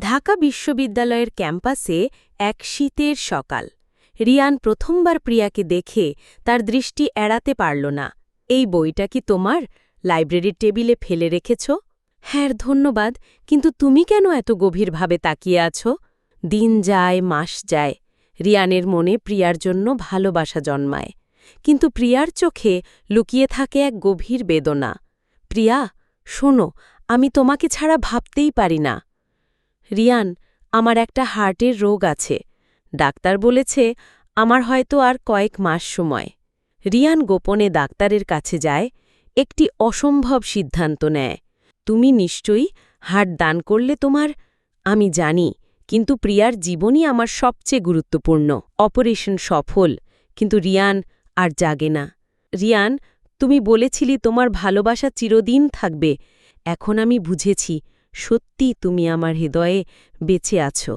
ঢাকা বিশ্ববিদ্যালয়ের ক্যাম্পাসে এক শীতের সকাল। রিয়ান প্রথমবার প্রিয়াকে দেখে তার দৃষ্টি এড়াতে পারল না। এই বইটা কি তোমার? লাইব্রেরির টেবিলে ফেলে রেখেছ? হ্যাঁ ধন্যবাদ, কিন্তু তুমি কেন এত গভীরভাবে তাকিয়ে আছো? দিন যায়, মাস যায়। রিয়ানের মনে প্রিয়ার জন্য ভালোবাসা জন্মায়। কিন্তু প্রিয়ার চোখে লুকিয়ে থাকে এক গভীর বেদনা। প্রিয়া, শোনো, আমি তোমাকে ছাড়া ভাবতেই পারি না। রিয়ান, আমার একটা হার্টের রোগ আছে। ডাক্তার বলেছে, আমার হয়তো আর কয়েক মাস সময়। রিয়ান গোপনে ডাক্তারের কাছে যায়, একটি অসম্ভব সিদ্ধান্ত নেয়। তুমি নিশ্চয়ই হার্ট দান করলে তোমার, আমি জানি, কিন্তু প্রিয়ার জীবনই আমার সবচেয়ে গুরুত্বপূর্ণ। অপারেশন সফল, কিন্তু রিয়ান আর জাগে না। রিয়ান, তুমি বলেছিলি তোমার ভালোবাসা চিরদিন থাকবে। এখন আমি বুঝেছি সত্যি তুমি আমার হৃদয়ে বেঁচে আছো।